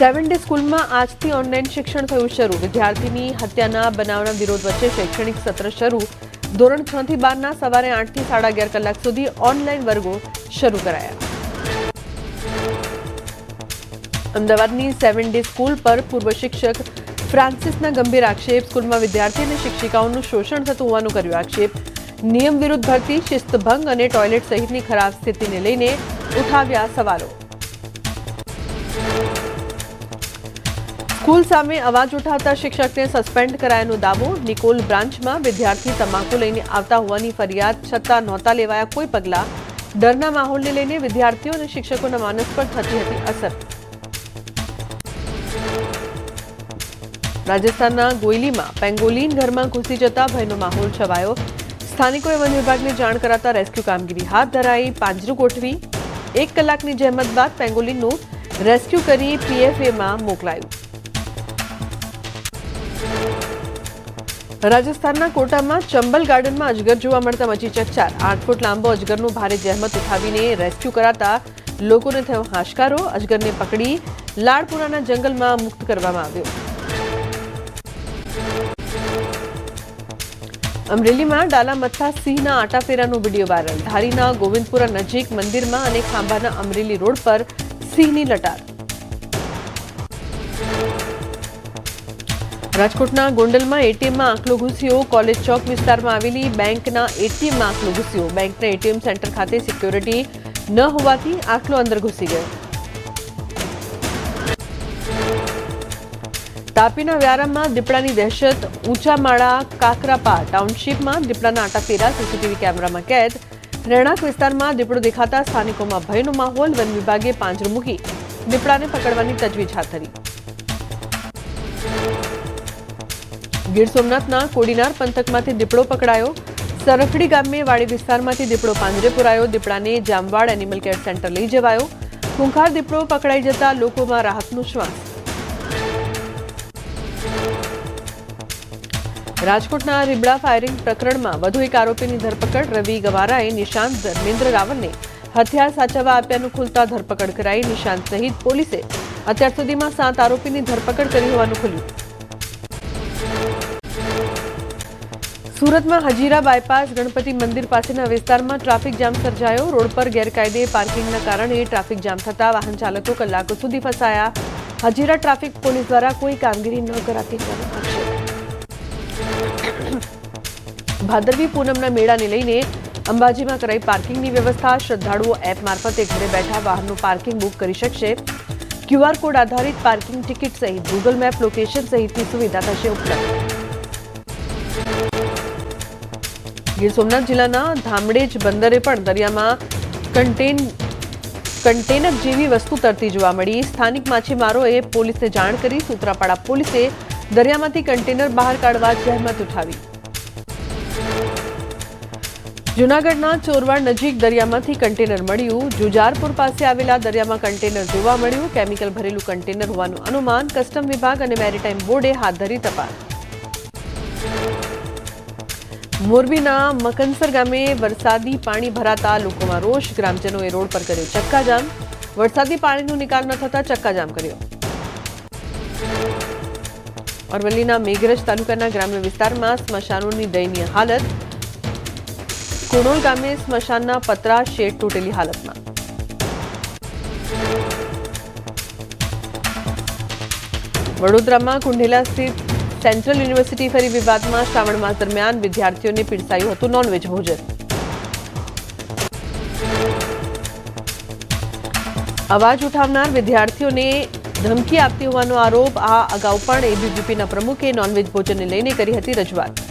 Seven day સ્કૂલમાં આજથી online શિક્ષણ થયું શરૂ. વિદ્યાર્થીની હત્યાના બનાવના વિરોધ વચ્ચે શૈક્ષણિક સત્ર શરૂ. ધોરણ છ થી બારના સવારે આઠથી સાડા અગિયાર કલાક સુધી ઓનલાઈન વર્ગો શરૂ કરાયા. અમદાવાદની સેવન ડે સ્કૂલ પર પૂર્વ શિક્ષક ફ્રાન્સિસના ગંભીર આક્ષેપ. સ્કૂલમાં વિદ્યાર્થી અને શિક્ષિકાઓનું શોષણ થતું હોવાનું કર્યું આક્ષેપ. નિયમ વિરુદ્ધ ભરતી, શિસ્તભંગ અને ટોયલેટ સહિતની ખરાબ સ્થિતિને લઈને ઉઠાવ્યા સવાલો. સ્કૂલ સામે અવાજ ઉઠાવતા શિક્ષકને સસ્પેન્ડ કરાયાનો દાવો. નિકોલ બ્રાન્ચમાં વિદ્યાર્થી તમાકુ લઈને આવતા હોવાની ફરિયાદ, છતાં નહોતા લેવાયા કોઈ પગલાં. ડરના માહોલને લઈને વિદ્યાર્થીઓ અને શિક્ષકોના માનસ પર થતી હતી અસર. રાજસ્થાનના ગોયલીમાં પેંગોલિન ઘરમાં ઘૂસી જતા ભયનો માહોલ છવાયો. સ્થાનિકોએ વન વિભાગને જાણ કરાતા રેસ્ક્યુ કામગીરી હાથ ધરાઈ, પાંજરું ગોઠવી, એક કલાકની જહેમત બાદ પેંગોલિનનું રેસ્ક્યુ કરી પીએફએમાં મોકલાયું. રાજસ્થાનના કોટામાં ચંબલ ગાર્ડનમાં અજગર જોવા મળતા મચી ચકચાર. આઠ ફૂટ લાંબો અજગરનું ભારે જહેમત ઉઠાવીને રેસ્ક્યુ કરાતા લોકોને થયો હાશકારો. અજગરને પકડી લાડપુરાના જંગલમાં મુક્ત કરવામાં આવ્યો. અમરેલીમાં ડાલા મથા સિંહના આટાફેરાનો વીડિયો વાયરલ. ધારીના ગોવિંદપુરા નજીક મંદિરમાં અને ખાંભાના અમરેલી રોડ પર સિંહની લટાર. રાજકોટના ગોંડલમાં એટીએમમાં આંકલો ઘૂસ્યો. કોલેજ ચોક વિસ્તારમાં આવેલી બેંકના એટીએમમાં આંકલો ઘૂસ્યો. બેંકના એટીએમ સેન્ટર ખાતે સિક્યોરિટી ન હોવાથી આંકલો અંદર ઘૂસી ગયો. તાપીના વ્યારામમાં દીપડાની દહેશત. ઊંચામાળા કાકરાપા ટાઉનશીપમાં દીપડાના આટાફેરા સીસીટીવી કેમેરામાં કેદ. રહેણાંક વિસ્તારમાં દીપડો દેખાતા સ્થાનિકોમાં ભયનો માહોલ. વન વિભાગે પાંજરું મૂકી દીપડાને પકડવાની તજવીજ હાથ ધરી. ગીર સોમનાથના કોડીનાર પંથકમાંથી દીપડો પકડાયો. સરખડી ગામે વાડી વિસ્તારમાંથી દીપડો પાંજરે પુરાયો. દીપડાને જામવાડ એનિમલ કેર સેન્ટર લઈ જવાયો. ખૂંખાર દીપડો પકડાઈ જતા લોકોમાં રાહતનો શ્વાસ. રાજકોટના રીબડા ફાયરિંગ પ્રકરણમાં વધુ એક આરોપીની ધરપકડ. રવિ ગવારાએ નિશાંત ધર્મેન્દ્ર રાવલને હથિયાર સાચવવા આપ્યાનું ખુલતા ધરપકડ કરાઈ. નિશાંત સહિત પોલીસે અત્યાર સુધીમાં સાત આરોપીની ધરપકડ કરી હોવાનું ખુલ્યું. સુરતમાં હજીરા બાયપાસ ગણપતિ મંદિર પાસેના વિસ્તારમાં ટ્રાફિક જામ સર્જાયો. રોડ પર ગેરકાયદે પાર્કિંગના કારણે ટ્રાફિક જામ થતા વાહન ચાલકો કલાકો સુધી ફસાયા. હજીરા ટ્રાફિક પોલીસ દ્વારા કોઈ કામગીરી ન કરાતી ભાદરવી પૂનમના મેળાને લઈને અંબાજીમાં કરાઈ પાર્કિંગની વ્યવસ્થા. શ્રદ્ધાળુઓ એપ મારફતે ઘરે બેઠા વાહનનું પાર્કિંગ બુક કરી શકશે. ક્યુઆર કોડ આધારિત પાર્કિંગ ટિકિટ સહિત ગૂગલ મેપ લોકેશન સહિતની સુવિધા થશે ઉપલબ્ધ. ગીર સોમનાથ જિલ્લાના ધામડેજ બંદરે પણ દરિયામાં કન્ટેન, કન્ટેનર જેવી વસ્તુ તરતી જોવા મળી. સ્થાનિક માછીમારોએ પોલીસને જાણ કરી. સૂત્રાપાડા પોલીસે દરિયામાંથી કન્ટેનર બહાર કાઢવા જહેમત ઉઠાવી. જૂનાગઢના ચોરવાડ નજીક દરિયામાંથી કન્ટેનર મળ્યું. જુજારપુર પાસે આવેલા દરિયામાં કન્ટેનર જોવા મળ્યું. કેમિકલ ભરેલું કન્ટેનર હોવાનું અનુમાન કસ્ટમ વિભાગ અને મેરીટાઈમ બોર્ડે હાથ ધરી તપાસ. મોરબીના મકનસર ગામે વરસાદી પાણી ભરાતા લોકોમાં રોષ. ગ્રામજનોએ રોડ પર કર્યો ચક્કાજામ. વરસાદી પાણીનો નિકાલ ન થતા ચક્કાજામ કર્યો. અરવલ્લીના મેઘરજ તાલુકાના ગ્રામ્ય વિસ્તારમાં સ્મશાનોની દયનીય હાલત. કુણોલ ગામે સ્મશાનના પતરા શેડ તૂટેલી હાલતમાં. વડોદરામાં કુંઢેલા સ્થિત સેન્ટ્રલ યુનિવર્સિટી ફરી વિવાદમાં શ્રાવણ માસ દરમિયાન વિદ્યાર્થીઓને પીરસાયું હતું નોનવેજ ભોજન. અવાજ ઉઠાવનાર વિદ્યાર્થીઓને ધમકી આપતી હોવાનો આરોપ, આ અગાઉ પણ એબીવીપીના પ્રમુખે નોનવેજ ભોજનને લઈને કરી હતી રજૂઆત.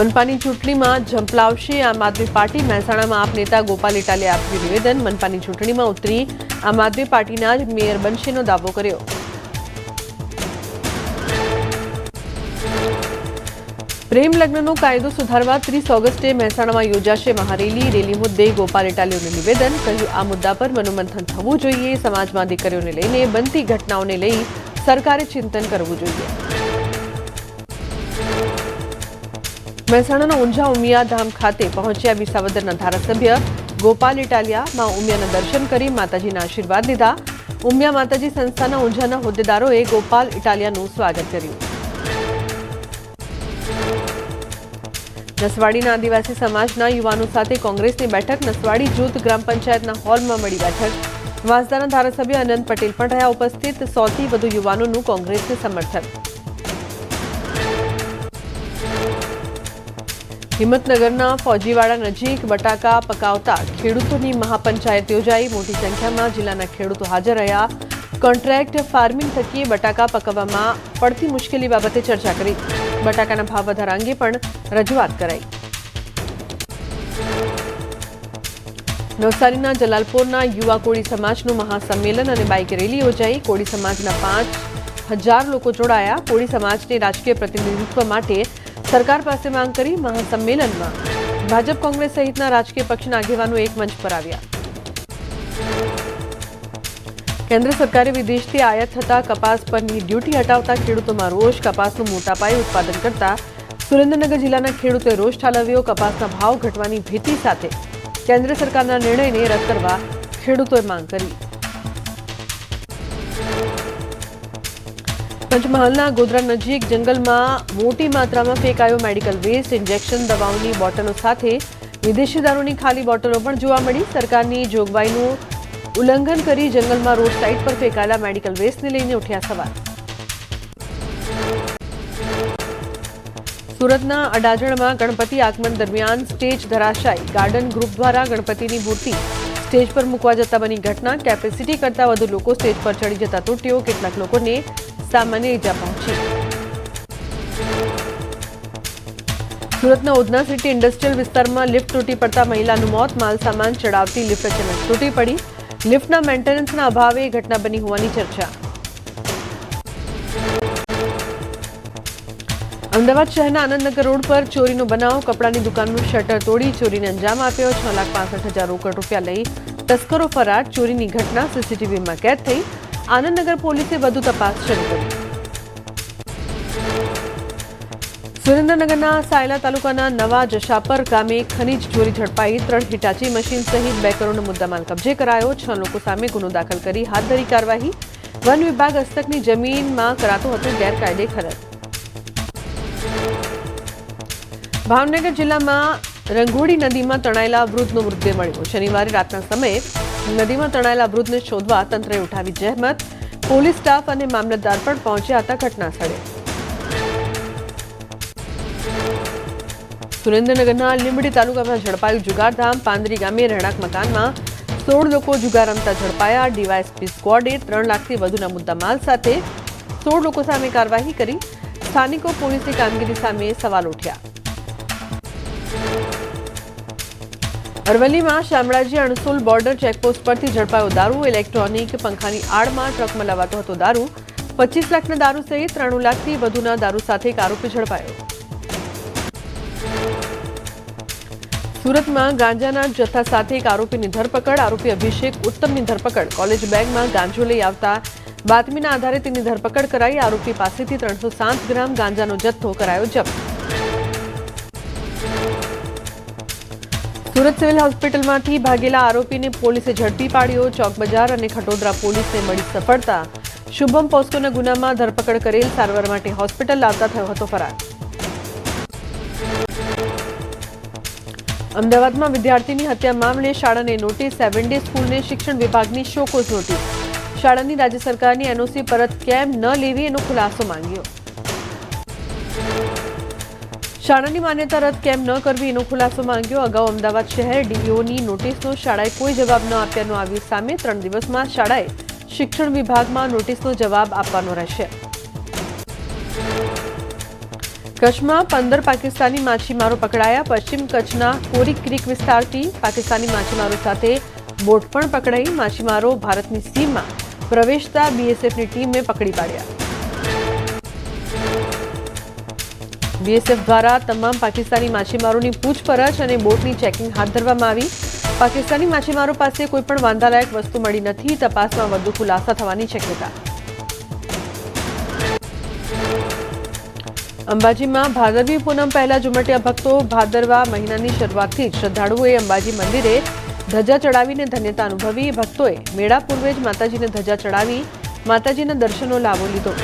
મનપાની ચૂંટણીમાં ઝંપલાવશે આમ આદમી પાર્ટી, મહેસાણામાં આપ નેતા ગોપાલ ઇટાલે આપ્યું નિવેદન. મનપાની ચૂંટણીમાં ઉતરી આમ આદમી પાર્ટીના જ મેયર બનશેનો દાવો કર્યો. પ્રેમ લગ્નનો કાયદો સુધારવા ત્રીસ ઓગસ્ટે મહેસાણામાં યોજાશે મહારેલી. રેલી મુદ્દે ગોપાલ ઇટાલીઓનું નિવેદન. કહ્યું, આ મુદ્દા પર મનોમંથન થવું જોઈએ. સમાજમાં દીકરીઓને લઈને બનતી ઘટનાઓને લઈ સરકારે ચિંતન કરવું જોઈએ. મહેસાણાના ઊંઝા ઉમિયા ધામ ખાતે પહોંચ્યા વિસાવદરના ધારાસભ્ય ગોપાલ ઇટાલિયા માં ઉમિયાના દર્શન કરી માતાજીના આશીર્વાદ લીધા. ઉમિયા માતાજી સંસ્થાના ઊંઝાના હોદ્દેદારોએ ગોપાલ ઇટાલિયાનું સ્વાગત કર્યું. નસવાડીના આદિવાસી સમાજના યુવાનો સાથે કોંગ્રેસની બેઠક, નસવાડી જૂથ ગ્રામ પંચાયતના હોલમાં મળી બેઠક. વાંસદાના ધારાસભ્ય અનંત પટેલ પણ રહ્યા ઉપસ્થિત, સોથી વધુ યુવાનોનું કોંગ્રેસને સમર્થન. હિંમતનગરના ફોજીવાડા નજીક બટાકા પકાવતા ખેડૂતોની મહાપંચાયત યોજાઈ. મોટી સંખ્યામાં જિલ્લાના ખેડૂતો હાજર રહ્યા. કોન્ટ્રાક્ટ ફાર્મિંગ થકી બટાકા પકવવામાં પડતી મુશ્કેલી બાબતે ચર્ચા કરી. બટાકાના ભાવ વધારા અંગે પણ રજૂઆત કરાઈ. નવસારીના જલાલપોરના યુવા કોળી સમાજનું મહાસંમેલન અને બાઇક રેલી યોજાઈ. કોળી સમાજના પાંચ હજાર લોકો જોડાયા. કોળી સમાજને રાજકીય પ્રતિનિધિત્વ માટે સરકાર પાસે માંગ કરી મહાસંમેલનમાં. ભાજપ કોંગ્રેસ સહિતના રાજકીય પક્ષના આગેવાનો એક મંચ પર આવ્યા. કેન્દ્ર સરકારે વિદેશથી આયાત થતા કપાસ પરની ડ્યુટી હટાવતા ખેડૂતોમાં રોષ, કપાસનું મોટા પાયે ઉત્પાદન કરતા સુરેન્દ્રનગર જિલ્લાના ખેડૂતોએ રોષ ઠાલવ્યો, કપાસના ભાવ ઘટવાની ભીતિ સાથે કેન્દ્ર સરકારના નિર્ણયને રદ કરવા ખેડૂતોએ માંગ કરી. પંચમહાલના ગોધરા નજીક જંગલમાં મોટી માત્રામાં ફેંકાયો મેડિકલ વેસ્ટ ઇન્જેક્શન દવાઓની બોટલો સાથે વિદેશી દારૂની ખાલી બોટલો પણ જોવા મળી. સરકારની જોગવાઈનું ઉલ્લંઘન કરી જંગલમાં રોડ સાઇડ પર ફેંકાયેલા મેડિકલ વેસ્ટને લઈને ઉઠ્યા સવાલ. સુરતના અડાજણમાં ગણપતિ આગમન દરમિયાન સ્ટેજ ધરાશાયી. ગાર્ડન ગ્રુપ દ્વારા ગણપતિની મૂર્તિ સ્ટેજ પર મૂકવા જતા બની ઘટના. કેપેસિટી કરતા વધુ લોકો સ્ટેજ પર ચડી જતા તૂટ્યો. કેટલાક લોકોને સામાન્ય ઇજા પહોંચી. સુરતના ઉધના સિટી ઇન્ડસ્ટ્રીયલ વિસ્તારમાં લિફ્ટ તૂટી પડતા મહિલાનું મોત. માલ સામાન ચડાવતી લિફ્ટ અચાનક તૂટી પડી. લિફ્ટના મેન્ટેનન્સના અભાવે ઘટના બની હોવાની ચર્ચા. અમદાવાદ શહેરના આનંદનગર રોડ પર ચોરીનો બનાવ. કપડાની દુકાનનું શટર તોડી ચોરીને અંજામ આપ્યો. છ લાખ પાસઠ હજાર રોકડ રૂપિયા લઈ તસ્કરો ફરાર. ચોરીની ઘટના સીસીટીવીમાં કેદ થઈ. આનંદનગર પોલીસે વધુ તપાસ શરૂ કરી. સુરેન્દ્રનગરના સાયલા તાલુકાના નવા જશાપર ગામે ખનીજ ચોરી ઝડપાઈ ત્રણ હિટાચી મશીન સહિત બે કરોડનો મુદ્દામાલ કબજે કરાયો. છ લોકો સામે ગુનો દાખલ કરી હાથ ધરી કાર્યવાહી. વન વિભાગ હસ્તકની જમીનમાં કરાતો હતો ગેરકાયદે ખરત ભાવનગર જિલ્લામાં રંગોળી નદીમાં તણાયેલા વૃદ્ધનો મૃતદેહ મળ્યો. શનિવારે રાતના સમયે નદીમાં તણાયેલા વૃદ્ધને શોધવા તંત્રએ ઉઠાવી જહેમત. પોલીસ સ્ટાફ અને મામલતદાર પણ પહોંચ્યા હતા ઘટના સ્થળે. સુરેન્દ્રનગરના લીંબડી તાલુકામાં ઝડપાયું જુગારધામ. પાંદરી ગામે રહેણાંક મકાનમાં સોળ લોકો જુગાર રમતા ઝડપાયા. ડીવાયએસપી સ્કવોડે ત્રણ લાખથી વધુના મુદ્દામાલ સાથે સોળ લોકો સામે કાર્યવાહી કરી. સ્થાનિકો પોલીસની કામગીરી સામે સવાલ ઉઠ્યા. અરવલ્લીમાં શામળાજી અણસુલ બોર્ડર ચેકપોસ્ટ પરથી ઝડપાયો દારૂ. ઇલેક્ટ્રોનિક પંખાની આડમાં ટ્રકમાં લવાતો હતો દારૂ. પચીસ લાખના દારૂ સહિત ત્રાણું લાખથી વધુના દારૂ સાથે એક આરોપી ઝડપાયો. સુરતમાં ગાંજાના જથ્થા સાથે એક આરોપીની ધરપકડ. આરોપી અભિષેક ઉત્તમની ધરપકડ. કોલેજ બેગમાં ગાંજો લઈ આવતા બાતમીના આધારે તેની ધરપકડ કરાઈ. આરોપી પાસેથી ત્રણસો ગ્રામ ગાંજાનો જથ્થો કરાયો જપ્ત. સુરત સિવિલ હોસ્પિટલમાંથી ભાગેલા આરોપીને પોલીસે ઝડપી પાડ્યો ચોક બજાર અને ખટોદરા પોલીસને મળી સફળતા. શુભમ પોસ્કોના ગુનામાં ધરપકડ કરેલ સારવાર માટે હોસ્પિટલ લાવતા થયો હતો ફરાર. અમદાવાદમાં વિદ્યાર્થીની હત્યા મામલે શાળાને નોટિસ સેવન ડે સ્કૂલને શિક્ષણ વિભાગની શોકોઝ નોટિસ. શાળાની રાજ્ય સરકારની એનઓસી પરત કેમ ન લેવી એનો ખુલાસો માંગ્યો. શાળાની માન્યતા રદ કેમ ન કરવી એનો ખુલાસો માંગ્યો. અગાઉ અમદાવાદ શહેર ડીઓની નોટિસનો શાળાએ કોઈ જવાબ ન આપ્યાનો આવી સામે ત્રણ દિવસમાં શાળાએ શિક્ષણ વિભાગમાં નોટિસનો જવાબ આપવાનો રહેશે. કચ્છમાં પંદર પાકિસ્તાની માછીમારો પકડાયા. પશ્ચિમ કચ્છના કોરી ક્રીક વિસ્તારથી પાકિસ્તાની માછીમારો સાથે બોટ પણ પકડાઈ. માછીમારો ભારતની સીમમાં પ્રવેશતા બીએસએફની ટીમે પકડી પાડ્યા. બીએસએફ દ્વારા તમામ પાકિસ્તાની માછીમારોની પૂછપરછ અને બોટની ચેકિંગ હાથ ધરવામાં આવી. પાકિસ્તાની માછીમારો પાસે કોઈપણ વાંધાલાયક વસ્તુ મળી નથી, તપાસમાં વધુ ખુલાસા થવાની શક્યતા. અંબાજીમાં ભાદરવી પૂનમ પહેલા ઝુમટ્યા ભક્તો ભાદરવા મહિનાની શરૂઆતથી શ્રદ્ધાળુઓએ અંબાજી મંદિરે ધજા ચડાવીને ધન્યતા અનુભવી. ભક્તોએ મેળા પૂર્વે જ માતાજીને ધજા ચડાવી, માતાજીના દર્શનનો લાભો લીધો.